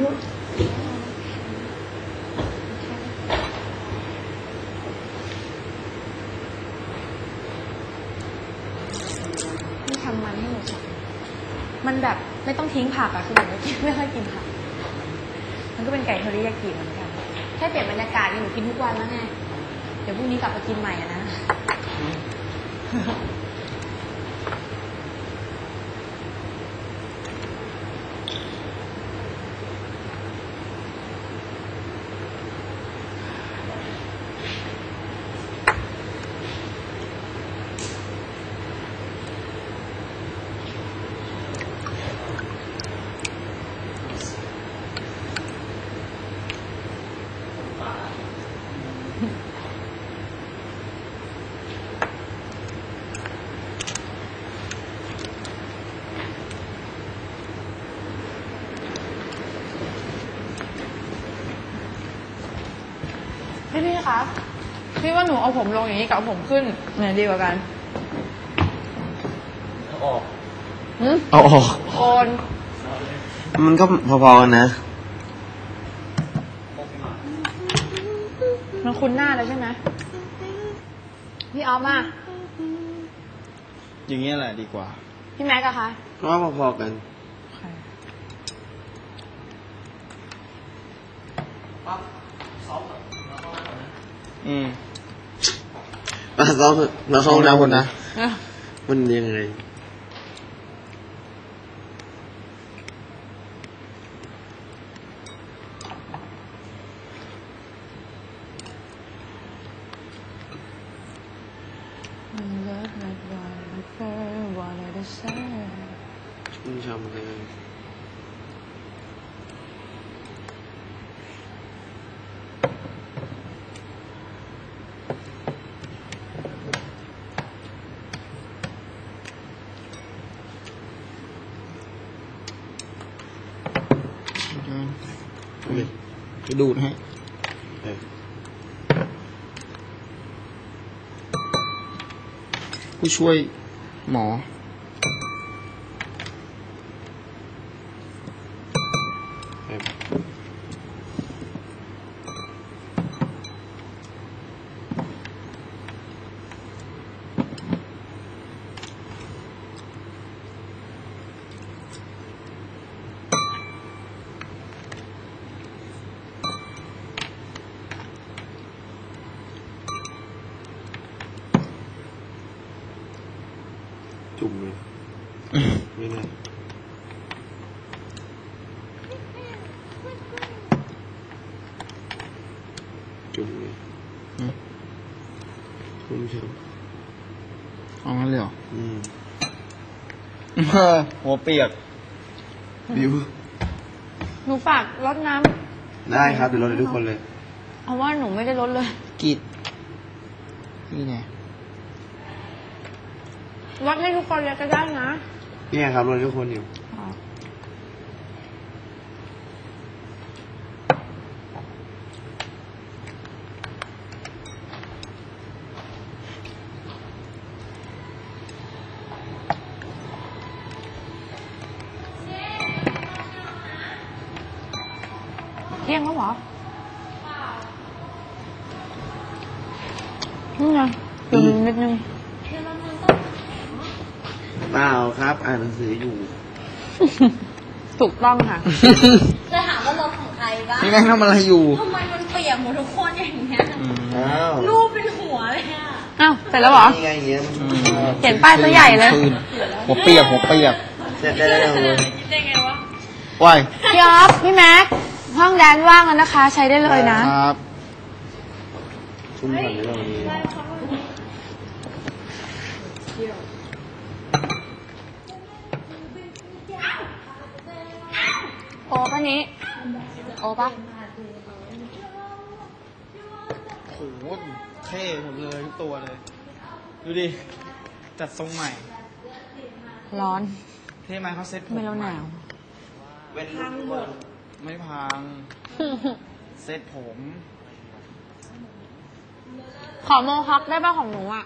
นี่ทำมันให้หนูมันแบบไม่ต้องทิ้งผักอะคือหนูไม่กินไม่ค่อยกินผัก มันก็เป็นไก่เทอริยากิเหมือนกันแค่เปลี่ยนบรรยากาศนี่หนูกินทุกวันแล้วไง เดี๋ยวพรุ่งนี้กลับมากินใหม่อะนะ คะพี่ว่าหนูเอาผมลงอย่างนี้กับเอาผมขึ้นไหนดีกว่ากันออกหืมเอาออก โอนมันก็พอๆกันนะ มันคุ้นหน้าแล้วใช่ไหมพี่ออฟอะอย่างเงี้ยแหละดีกว่าพี่แม็กอะคะก็ว่าพอๆกันอืมมาซ้ อมเถอะมาเข้าห้องน้ำคนนะเอ้ามันยังไงชุ่มช่ำเลย จะดูดให้ผู้ช่วยหมออ จุ่มเลยไม่ได้จุ่มเลยอืมชุ่มช่เอางั้นเลยเหรอำอืมเออหัวเปียกบิวหนูฝากรดน้ได้ครับเดี๋ยวเราทุกคนเลยำเพราะว่าหนูไม่ได้รดเลยกิดนี่ไง รดให้ทุกคนเลยก็ได้นะนี่ไงครับเราทุกคนอยู่ เที่ยงแล้วเหรอนี่ไงเดี๋ยวนิดนึงเปล่าครับ อ่านหนังสืออยู่ ถูกต้องค่ะ จะถามว่ารถของใครบ้างนี่แม่งทำอะไรอยู่ทำไมมันเปียกหมดทุกคนอย่างเงี้ยอืมอ้าวรูปเป็นหัวเลยอะอ้าวเสร็จแล้วเหรอ นี่ไงอย่างเงี้ยอืมเขียนป้ายตัวใหญ่เลยคืนหัวเปียกหัวเปียกเสร็จได้แล้วเลยคิดได้ไงวะว้ายพี่ออฟพี่แม็กห้องแดนว่างแล้วนะคะ ใช้ได้เลยนะครับ ชุ่มฉ่ำเลยเรานี้ โอปะนี้ โอปะโหเท่หมดเลยทุกตัวเลย ดูดิ จัดทรงใหม่ ร้อน เท่ไหมเขาเซ็ตผมไม่เราหนาว เว้นลูกทุกคนไม่พัง เซ็ตผม ขอโมฮอคได้ป่ะของหนูอะ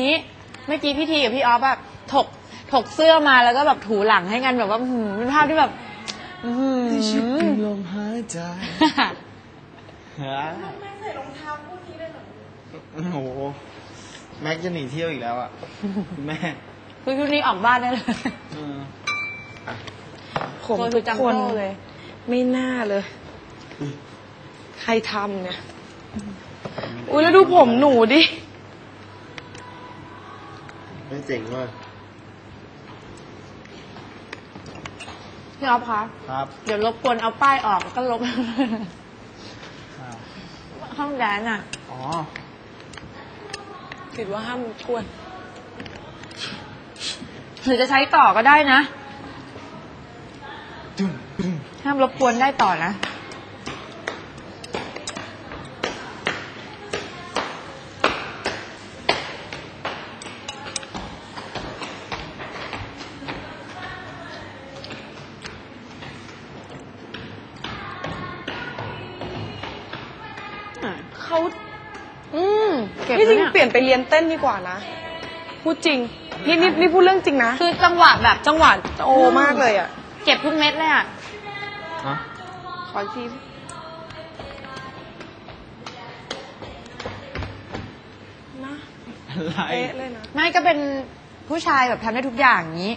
นี้เมื่อกี้พี่ทีกับพี่ออฟแบบถกถกเสื้อมาแล้วก็แบบถูหลังให้กันแบบว่าอื้อหือเป็นภาพที่แบบ อื้อหือให้ชิดเป็นลมหายใจฮะไม่ใส่รองเท้าคู่นี้เลยเหรอโอ้โห แม็กจะหนีเที่ยวอีกแล้วอะคุณแม่คือชุดนี้ออกบ้านได้เลยเออผมโดนทุกจำคนโต้เลย ไม่น่าเลย ใครทำเนี่ย อุ้ยแล้วดูผมหนูดิไม่ เจ๋งว่ะพี่ออฟคะ ครับเดี๋ยวรบกวนเอาป้ายออกแล้วก็ลบอ้าวห้องแดนอะอ๋อคิดว่าห้ามกวนหรือจะใช้ต่อก็ได้นะตึ้งตึ้งห้ามรบกวนได้ต่อนะ เก็บนี่จริงไว้เปลี่ยนไปเรียนเต้นดีกว่านะ พูดจริง นี่นี่นี่พูดเรื่องจริงนะ คือจังหวะแบบจังหวะโอมากเลยอะ เก็บทุกเม็ดเลยอะฮะขออีกทีนะอะไรเป๊ะเลยนะ ไม่ก็เป็นผู้ชายแบบทำได้ทุกอย่างอย่างนี้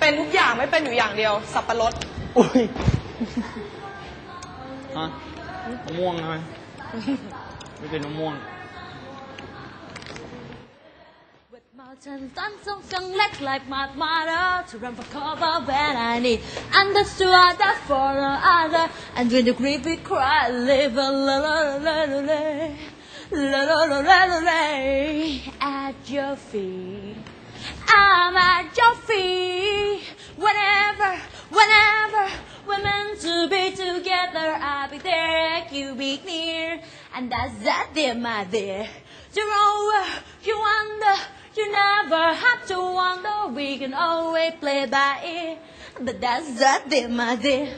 เป็นทุกอย่างไม่เป็นอยู่อย่างเดียว สับปะรด อุ้ย ฮะมะม่วงใช่ไหม ไม่เป็นมะม่วง With mountains done something like my mother to run for cover when I need. And that's to other for another and when the creepy cry live a little little little little little at your feet. I'm at your feet. Whenever whenever we're meant to be together. I'll be there you be near and that's that dear my dear you're over you wonder you never have to wonder. We can always play by ear. But that's that dear my dear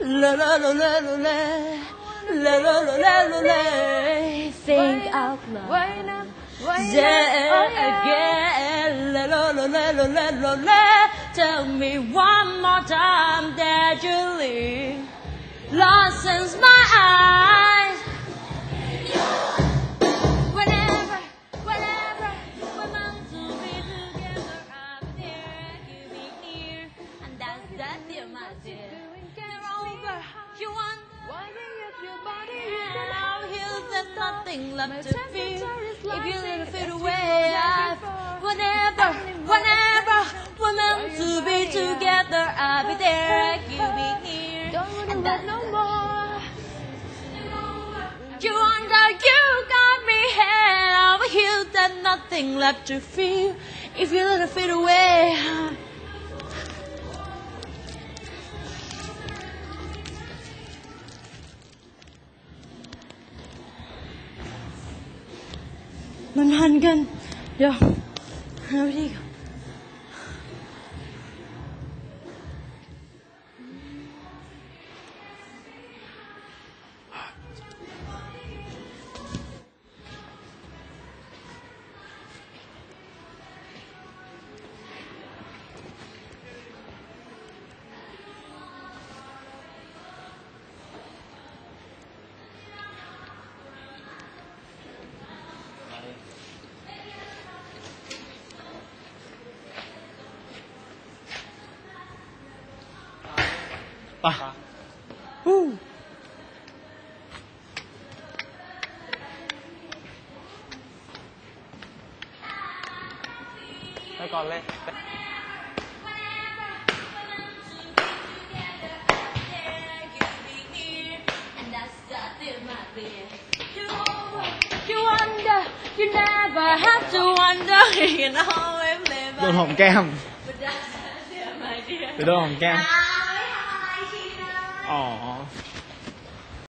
La la la la la la. La la la la la la. Think out loud. Why again. La la la la la la. Tell me one more time that you leave. Lost since my eyes. nothing left to fear if you let it fade away. Manhan kan, ya, kenapa sih? อนไปก่อนเลย You wonder, you never have to wonder, you can always live โดนหอมแก้ม But that's my dear. ไปโดนหอมแก้ม Hi, hi, Tina. อ๋อ